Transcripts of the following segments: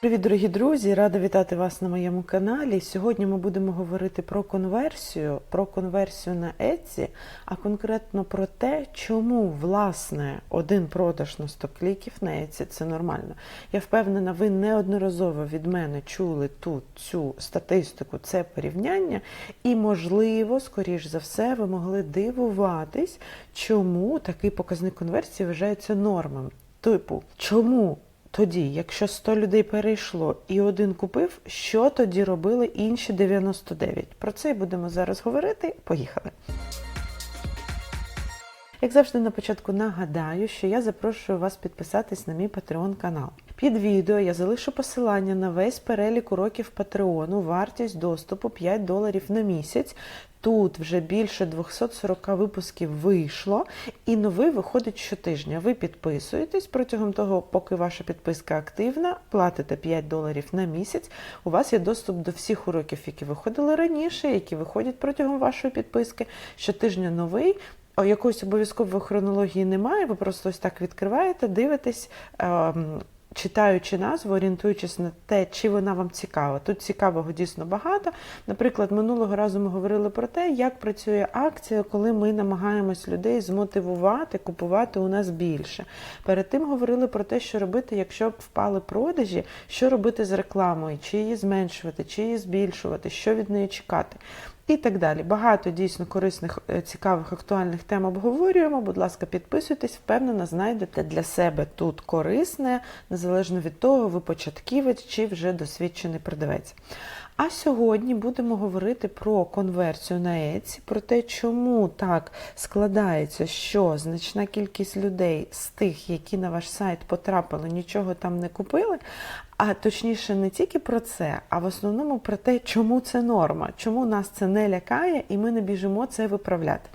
Привіт, дорогі друзі! Рада вітати вас на моєму каналі. Сьогодні ми будемо говорити про конверсію, про конверсію на Etsy, а конкретно про те, чому власне один продаж на 100 кліків на Etsy – це нормально. Я впевнена, ви неодноразово від мене чули тут цю статистику, це порівняння, і, можливо, скоріш за все, ви могли дивуватись, чому такий показник конверсії вважається нормом. Типу, чому тоді, якщо 100 людей перейшло і один купив, що тоді робили інші 99? Про це і будемо зараз говорити. Поїхали. Як завжди, на початку нагадаю, що я запрошую вас підписатись на мій Patreon канал. Під відео я залишу посилання на весь перелік уроків Патреону, вартість доступу 5 доларів на місяць. Тут вже більше 240 випусків вийшло, і новий виходить щотижня. Ви підписуєтесь протягом того, поки ваша підписка активна, платите 5 доларів на місяць. У вас є доступ до всіх уроків, які виходили раніше, які виходять протягом вашої підписки. Щотижня новий. Якоїсь обов'язкової хронології немає, ви просто ось так відкриваєте, дивитесь, ем, читаючи назву, орієнтуючись на те, чи вона вам цікава. Тут цікавого дійсно багато. Наприклад, минулого разу ми говорили про те, як працює акція, коли ми намагаємось людей змотивувати, купувати у нас більше. Перед тим говорили про те, що робити, якщо впали продажі, що робити з рекламою, чи її зменшувати, чи її збільшувати, що від неї чекати. І так далі. Багато дійсно корисних, е, цікавих, актуальних тем обговорюємо. Будь ласка, підписуйтесь, впевнено, знайдете для себе тут корисне, незалежно від того, ви початківець чи вже досвідчений продавець. А сьогодні будемо говорити про конверсію на Etsy, про те, чому так складається, що значна кількість людей з тих, які на ваш сайт потрапили, нічого там не купили. А точніше, не тільки про це, а в основному про те, чому це норма, чому нас це не лякає, і ми не біжимо це виправляти.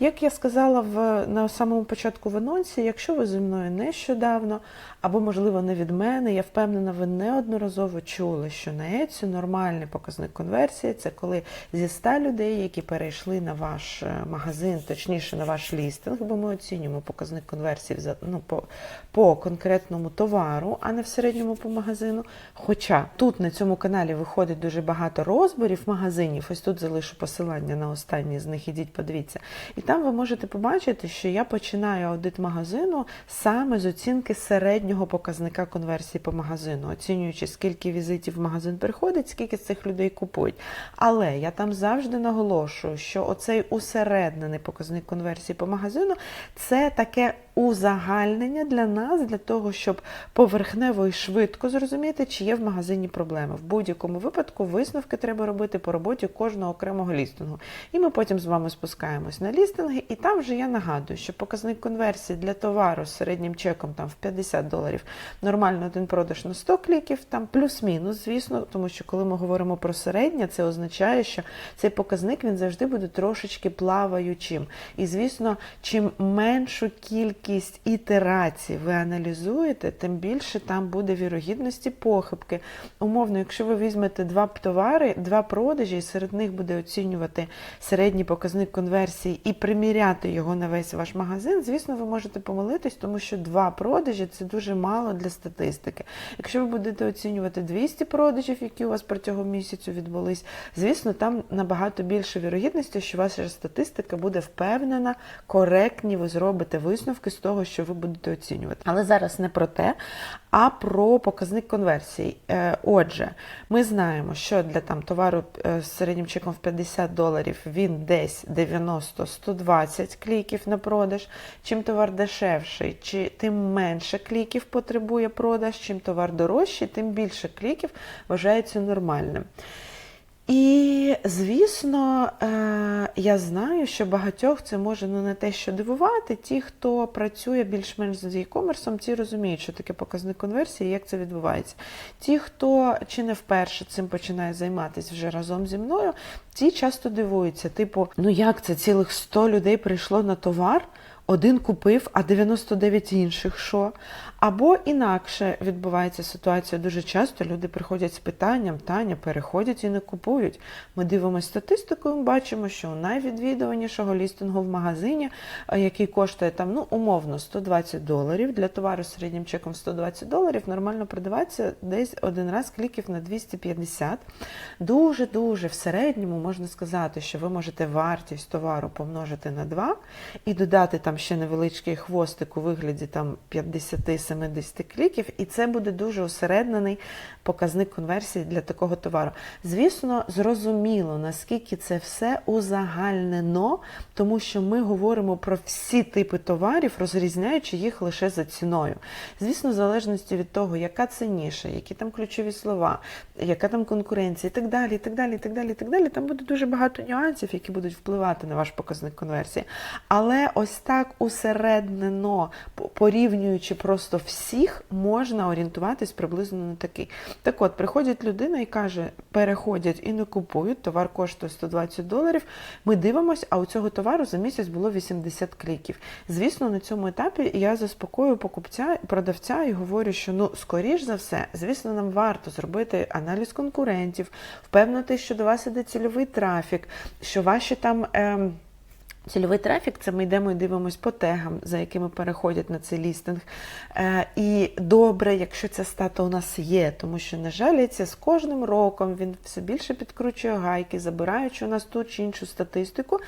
Як я сказала в на самому початку в анонсі, якщо ви зі мною нещодавно, або, можливо, не від мене, я впевнена, ви неодноразово чули, що на Etsy нормальний показник конверсії це коли зі 100 людей, які перейшли на ваш е, магазин, точніше на ваш лістинг, бо ми оцінюємо показник конверсії за ну, по, по конкретному товару, а не в середньому по магазину. Хоча тут на цьому каналі виходить дуже багато розборів магазинів. Ось тут залишу посилання на останній з них, ідіть, подивіться. І там ви можете побачити, що я починаю аудит магазину саме з оцінки середнього показника конверсії по магазину, оцінюючи, скільки візитів в магазин приходить, скільки з цих людей купують. Але я там завжди наголошую, що оцей усереднений показник конверсії по магазину це таке узагальнення для нас, для того, щоб поверхнево і швидко зрозуміти, чи є в магазині проблеми. В будь-якому випадку висновки треба робити по роботі кожного окремого лістингу. І ми потім з вами спускаємось на лістинги, і там вже я нагадую, що показник конверсії для товару з середнім чеком там в 50 доларів, нормально один продаж на 100 кліків, там плюс-мінус, звісно, тому що коли ми говоримо про середнє, це означає, що цей показник він завжди буде трошечки плаваючим. І, звісно, чим меншу кількість ітерацій ви аналізуєте, тим більше там буде вірогідності похибки. Умовно, якщо ви візьмете два товари, два продажі, і серед них буде оцінювати середній показник конверсії і приміряти його на весь ваш магазин, звісно, ви можете помилитись, тому що два продажі це дуже мало для статистики. Якщо ви будете оцінювати 200 продажів, які у вас протягом місяцю відбулись, звісно, там набагато більше вірогідності, що ваша статистика буде впевнена, коректні, ви зробите висновки з того, що ви будете оцінювати. Але зараз не про те, а про показник конверсії. Е, Отже, ми знаємо, що для там товару е, з середнім чеком в 50 доларів він десь 90-120 кліків на продаж. Чим товар дешевший, чи тим менше кліків потребує продаж, чим товар дорожчий, тим більше кліків вважається нормальним. І, звісно, е, я знаю, що багатьох це може ну, не те, що дивувати. Ті, хто працює більш-менш з e-commerce, ті розуміють, що таке показник конверсії, як це відбувається. Ті, хто чи не вперше цим починає займатися вже разом зі мною, ті часто дивуються, типу, ну як це цілих 100 людей прийшло на товар? Один купив, а 99 інших що? Або інакше відбувається ситуація. Дуже часто люди приходять з питанням, Таня, переходять і не купують. Ми дивимося статистику і бачимо, що у найвідвідуванішого лістингу в магазині, е, який коштує там, ну, умовно, 120 доларів, для товару з середнім чеком 120 доларів, нормально продавається десь один раз кліків на 250. Дуже-дуже в середньому можна сказати, що ви можете вартість товару помножити на 2 і додати там ще невеличкий хвостик у вигляді там 50-70 кліків, і це буде дуже усереднений показник конверсії для такого товару. Звісно, зрозуміло, наскільки це все узагальнено, тому що ми говоримо про всі типи товарів, розрізняючи їх лише за ціною. Звісно, в залежності від того, яка це ніша, які там ключові слова, яка там конкуренція, і так далі, і так далі, і так далі, і так далі. Там буде дуже багато нюансів, які будуть впливати на ваш показник конверсії. Але ось так усереднено, по- порівнюючи просто всіх, можна орієнтуватись приблизно на такий. Так от, приходить людина і каже, переходять і не купують, товар коштує 120 доларів. Ми дивимося, а у цього товару за місяць було 80 кліків. Звісно, на цьому етапі я заспокою покупця, продавця і говорю, що ну, скоріш за все, звісно, нам варто зробити аналіз конкурентів, впевнити, що до вас іде цільовий трафік, що ваші там. Ем, Цільовий трафік це ми йдемо і дивимося по тегам, за якими переходять на цей лістинг. Е, і добре, якщо ця стата у нас є, тому що, на жаль, це з кожним роком він все більше підкручує гайки, забираючи у нас ту чи іншу статистику.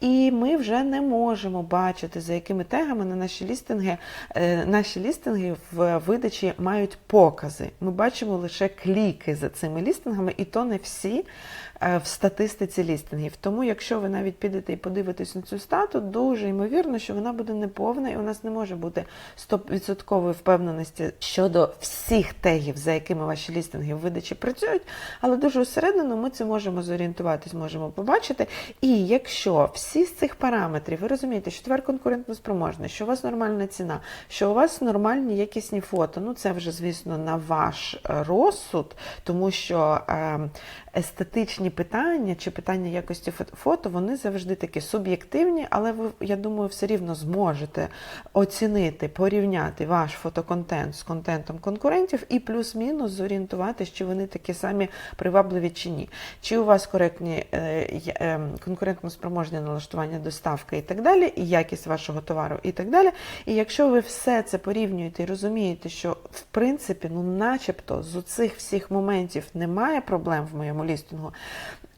І ми вже не можемо бачити, за якими тегами на наші лістинги, е, наші лістинги в видачі мають покази. Ми бачимо лише кліки за цими лістингами, і то не всі в статистиці лістингів. Тому, якщо ви навіть підете і подивитесь на цю стату, дуже ймовірно, що вона буде неповна, і у нас не може бути 100% впевненості щодо всіх тегів, за якими ваші лістинги в видачі працюють. Але дуже усередину ми це можемо зорієнтуватись, можемо побачити. І якщо всі з цих параметрів, ви розумієте, що товар конкурентно спроможний, що у вас нормальна ціна, що у вас нормальні якісні фото, ну це вже, звісно, на ваш е, розсуд, тому що е, естетичні питання чи питання якості фото- вони завжди такі суб'єктивні, але ви, я думаю, все рівно зможете оцінити, порівняти ваш фотоконтент з контентом конкурентів і плюс-мінус зорієнтуватись, чи вони такі самі привабливі чи ні. Чи у вас коректні е, е, конкурентно спроможні налаштування доставки і так далі, і якість вашого товару і так далі. І якщо ви все це порівнюєте і розумієте, що в принципі, ну начебто з цих всіх моментів немає проблем в моєму лістингу,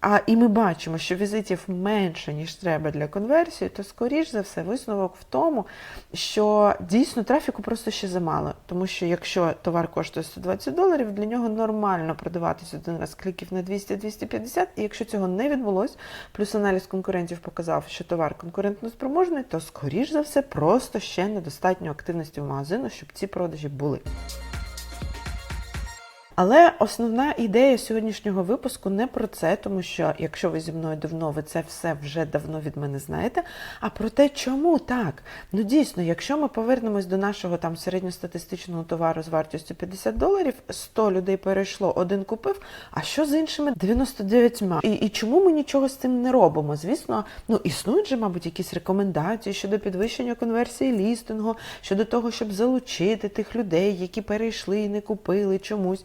а і ми бачимо, що візитів менше, ніж треба для конверсії, то скоріш за все висновок в тому, що дійсно трафіку просто ще замало. Тому що якщо товар коштує 120 доларів, для нього нормально продаватись один раз кліків на 200-250, і якщо цього не відбулось, плюс аналіз конкурентів показав, що товар конкурентно спроможний, то скоріш за все просто ще недостатньо активності в магазину, щоб ці продажі були. Але основна ідея сьогоднішнього випуску не про це, тому що якщо ви зі мною давно, ви це все вже давно від мене знаєте. А про те, чому так? Ну дійсно, якщо ми повернемось до нашого там середньостатистичного товару з вартістю 50 доларів, 100 людей перейшло, один купив. А що з іншими 99? І, і чому ми нічого з цим не робимо? Звісно, ну існують же, мабуть, якісь рекомендації щодо підвищення конверсії лістингу, щодо того, щоб залучити тих людей, які перейшли і не купили чомусь.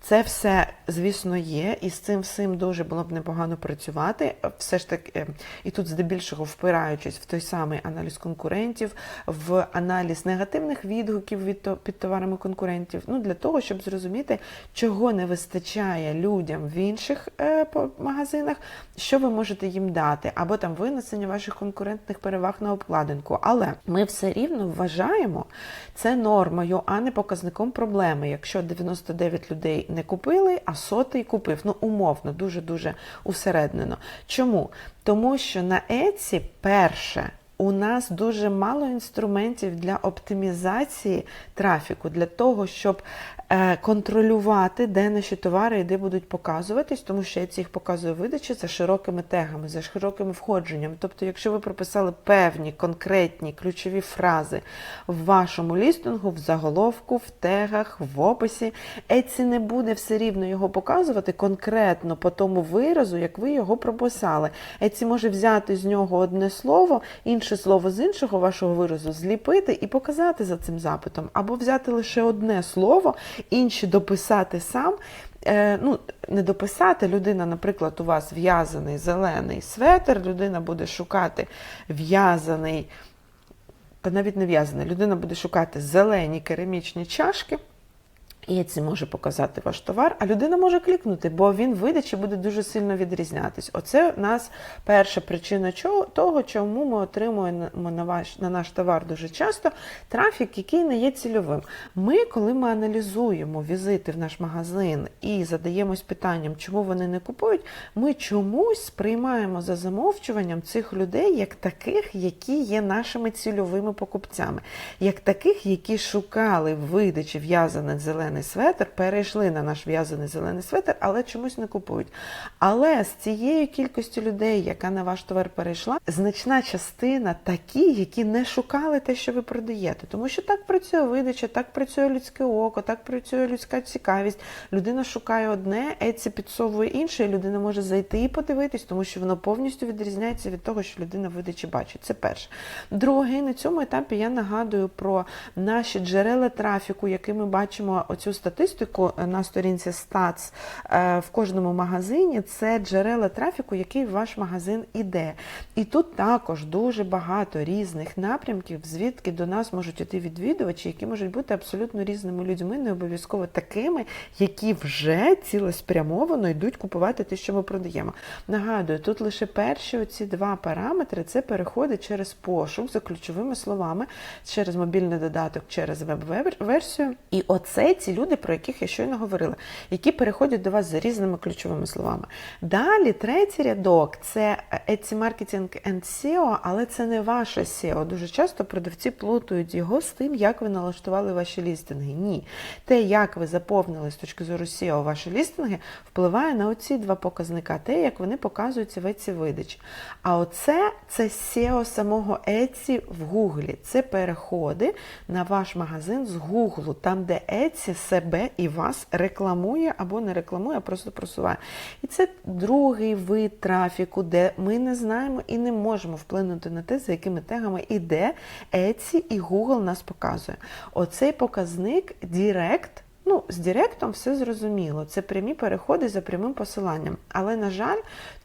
Це все, звісно, є, і з цим всім дуже було б непогано працювати. Все ж таки, е, і тут здебільшого впираючись в той самий аналіз конкурентів, в аналіз негативних відгуків від під товарами конкурентів, ну для того, щоб зрозуміти, чого не вистачає людям в інших е, магазинах, що ви можете їм дати, або там винесення ваших конкурентних переваг на обкладинку. Але ми все рівно вважаємо це нормою, а не показником проблеми. Якщо 99 людей не купили, а сотий купив. Ну, умовно, дуже-дуже усереднено. Чому? Тому що на Еці перше. У нас дуже мало інструментів для оптимізації трафіку, для того, щоб контролювати, де наші товари і де будуть показуватись, тому що Etsy їх показує видачі за широкими тегами, за широким входженням. Тобто, якщо ви прописали певні конкретні ключові фрази в вашому лістингу, в заголовку, в тегах, в описі, Etsy не буде все рівно його показувати конкретно по тому виразу, як ви його прописали. Etsy може взяти з нього одне слово, інше слово з іншого вашого виразу зліпити і показати за цим запитом, або взяти лише одне слово, інші дописати сам. Е, ну, не дописати, людина, наприклад, у вас в'язаний зелений светр, людина буде шукати в'язаний, та навіть не в'язаний, людина буде шукати зелені керамічні чашки. І це може показати ваш товар, а людина може клікнути, бо він видачі буде дуже сильно відрізнятись. Оце у нас перша причина того, чому ми отримуємо на ваш на наш товар дуже часто трафік, який не є цільовим. Ми, коли ми аналізуємо візити в наш магазин і задаємось питанням, чому вони не купують, ми чомусь сприймаємо за замовчуванням цих людей як таких, які є нашими цільовими покупцями, як таких, які шукали видачі в'язаний зелений светр, перейшли на наш в'язаний зелений светр, але чомусь не купують. Але з цією кількістю людей, яка на ваш товар перейшла, значна частина такі, які не шукали те, що ви продаєте. Тому що так працює видача, так працює людське око, так працює людська цікавість. Людина шукає одне, Еці підсовує інше, і людина може зайти і подивитись, тому що воно повністю відрізняється від того, що людина в видачі бачить. Це перше. Друге, на цьому етапі я нагадую про наші джерела трафіку, які ми бачимо оцю статистику на сторінці Stats е, в кожному магазині. Це джерела трафіку, який в ваш магазин іде. І тут також дуже багато різних напрямків, звідки до нас можуть іти відвідувачі, які можуть бути абсолютно різними людьми, не обов'язково такими, які вже цілеспрямовано йдуть купувати те, що ми продаємо. Нагадую, тут лише перші оці два параметри це переходи через пошук за ключовими словами, через мобільний додаток, через веб-версію. І оце ці люди, про яких я щойно говорила, які переходять до вас за різними ключовими словами. Далі третій рядок це Etsy Marketing and SEO, але це не ваше SEO. Дуже часто продавці плутають його з тим, як ви налаштували ваші лістинги. Ні. Те, як ви заповнили з точки зору SEO ваші лістинги, впливає на оці два показника, те, як вони показуються в Etsy видачі. А оце це SEO самого Etsy в Гуглі. Це переходи на ваш магазин з Гуглу, там, де Etsy себе і вас рекламує або не рекламує, а просто просуває. І це другий вид трафіку, де ми не знаємо і не можемо вплинути на те, за якими тегами іде Etsy і Google нас показує. Оцей показник Direct. Ну, з Директом все зрозуміло. Це прямі переходи за прямим посиланням. Але, на жаль,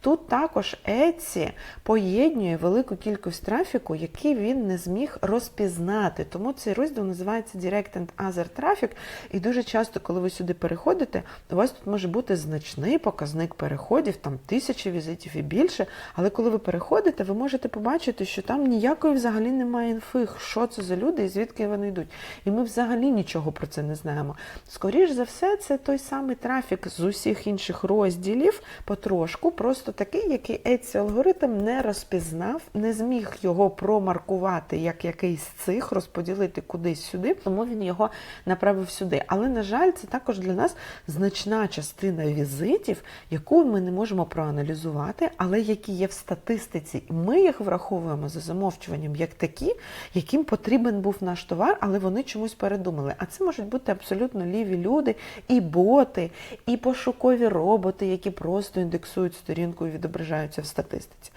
тут також Etsy поєднує велику кількість трафіку, який він не зміг розпізнати. Тому цей розділ називається Direct and Other Traffic. І дуже часто, коли ви сюди переходите, у вас тут може бути значний показник переходів, там тисячі візитів і більше. Але коли ви переходите, ви можете побачити, що там ніякої взагалі немає інфи, що це за люди і звідки вони йдуть. І ми взагалі нічого про це не знаємо. Скоріш за все, це той самий трафік з усіх інших розділів потрошку, просто такий, який Etsy алгоритм не розпізнав, не зміг його промаркувати як якийсь цих, розподілити кудись сюди, тому він його направив сюди. Але, на жаль, це також для нас значна частина візитів, яку ми не можемо проаналізувати, але які є в статистиці. Ми їх враховуємо за замовчуванням як такі, яким потрібен був наш товар, але вони чомусь передумали. А це можуть бути абсолютно ліві люди, і боти, і пошукові роботи, які просто індексують сторінку відображаються в статистиці.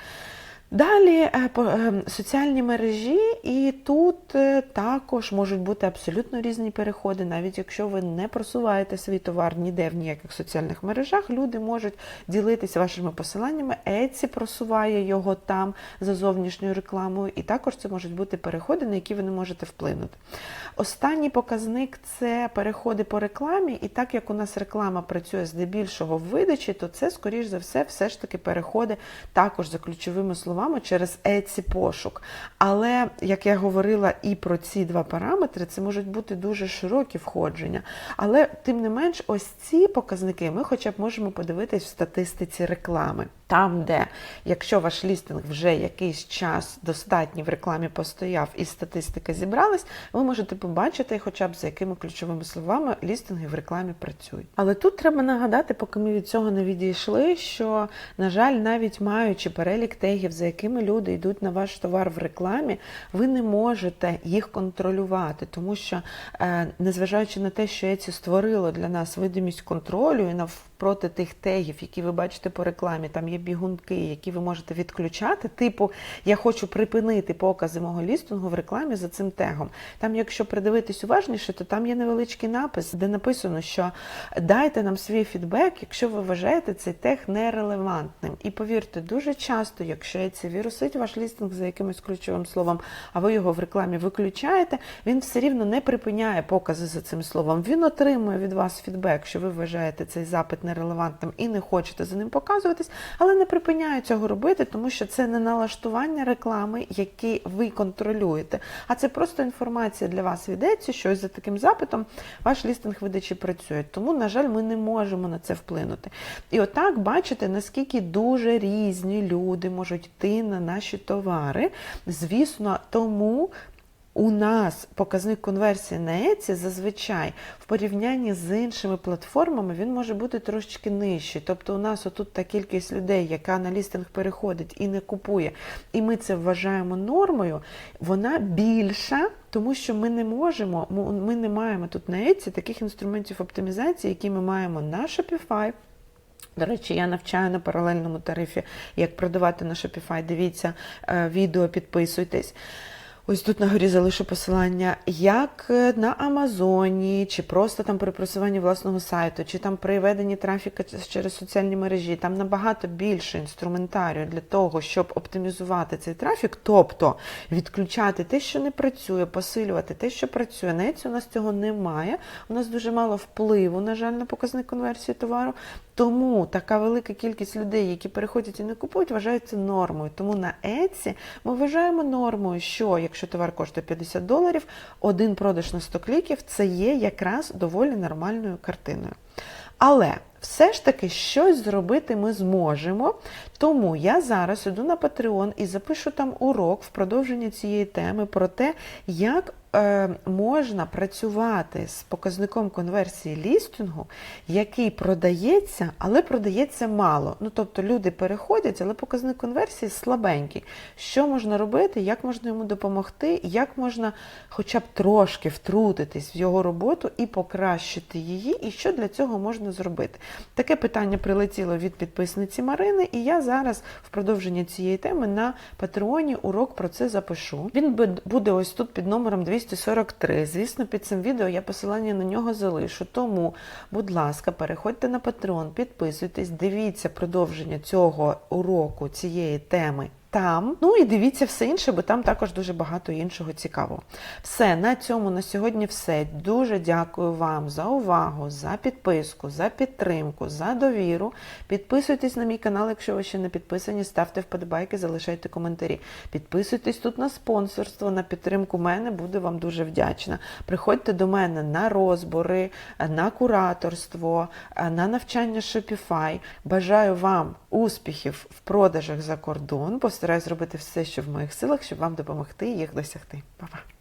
Далі е, е, соціальні мережі, і тут е, також можуть бути абсолютно різні переходи, навіть якщо ви не просуваєте свій товар ніде в ніяких соціальних мережах, люди можуть ділитися вашими посиланнями. Etsy просуває його там за зовнішньою рекламою, і також це можуть бути переходи, на які ви не можете вплинути. Останній показник це переходи по рекламі, і так як у нас реклама працює здебільшого в видачі, то це, скоріш за все, все ж таки переходи також за ключовими словами словами через Etsy пошук. Але, як я говорила і про ці два параметри, це можуть бути дуже широкі входження. Але, тим не менш, ось ці показники ми хоча б можемо подивитись в статистиці реклами. Там, де, якщо ваш лістинг вже якийсь час достатній в рекламі постояв і статистика зібралась, ви можете побачити, хоча б за якими ключовими словами лістинги в рекламі працюють. Але тут треба нагадати, поки ми від цього не відійшли, що, на жаль, навіть маючи перелік тегів, за якими люди йдуть на ваш товар в рекламі, ви не можете їх контролювати, тому що, е, незважаючи на те, що Еці створило для нас видимість контролю і навпроти тих тегів, які ви бачите по рекламі, там є бігунки, які ви можете відключати. Типу, я хочу припинити покази мого лістингу в рекламі за цим тегом. Там, якщо придивитись уважніше, то там є невеличкий напис, де написано, що дайте нам свій фідбек, якщо ви вважаєте цей тег нерелевантним. І повірте, дуже часто, якщо це вірусить ваш лістинг за якимось ключовим словом, а ви його в рекламі виключаєте, він все рівно не припиняє покази за цим словом. Він отримує від вас фідбек, що ви вважаєте цей запит нерелевантним і не хочете за ним показуватись, але не припиняє цього робити, тому що це не налаштування реклами, які ви контролюєте, а це просто інформація для вас віддається, що ось за таким запитом ваш лістинг видачі працює. Тому, на жаль, ми не можемо на це вплинути. І отак бачите, наскільки дуже різні люди можуть йти на наші товари. Звісно, тому. У нас показник конверсії на Еці зазвичай в порівнянні з іншими платформами він може бути трошечки нижчий. Тобто у нас отут та кількість людей, яка на лістинг переходить і не купує, і ми це вважаємо нормою, вона більша, тому що ми не можемо, ми не маємо тут на Еці таких інструментів оптимізації, які ми маємо на Shopify. До речі, я навчаю на паралельному тарифі, як продавати на Shopify. Дивіться е, відео, підписуйтесь. Ось тут на горі залишу посилання, як на Амазоні, чи просто там при просуванні власного сайту, чи там при веденні трафіка через соціальні мережі. Там набагато більше інструментарію для того, щоб оптимізувати цей трафік, тобто відключати те, що не працює, посилювати те, що працює. Навіть у нас цього немає. У нас дуже мало впливу, на жаль, на показник конверсії товару. Тому така велика кількість людей, які переходять і не купують, вважаються нормою. Тому на Etsy ми вважаємо нормою, що якщо товар коштує 50 доларів, один продаж на 100 кліків це є якраз доволі нормальною картиною. Але все ж таки щось зробити ми зможемо. Тому я зараз іду на Patreon і запишу там урок в продовження цієї теми про те, як можна працювати з показником конверсії лістингу, який продається, але продається мало. Ну, тобто люди переходять, але показник конверсії слабенький. Що можна робити, як можна йому допомогти, як можна хоча б трошки втрутитись в його роботу і покращити її, і що для цього можна зробити? Таке питання прилетіло від підписниці Марини, і я зараз в продовження цієї теми на Патреоні урок про це запишу. Він буде ось тут під номером 243. Звісно, під цим відео я посилання на нього залишу. Тому, будь ласка, переходьте на Patreon, підписуйтесь, дивіться продовження цього уроку, цієї теми там. Ну і дивіться все інше, бо там також дуже багато іншого цікавого. Все, на цьому на сьогодні все. Дуже дякую вам за увагу, за підписку, за підтримку, за довіру. Підписуйтесь на мій канал, якщо ви ще не підписані, ставте вподобайки, залишайте коментарі. Підписуйтесь тут на спонсорство, на підтримку мене, буду вам дуже вдячна. Приходьте до мене на розбори, на кураторство, на навчання Shopify. Бажаю вам успіхів в продажах за кордон. Постараюсь зробити все, що в моїх силах, щоб вам допомогти їх досягти. Па-па!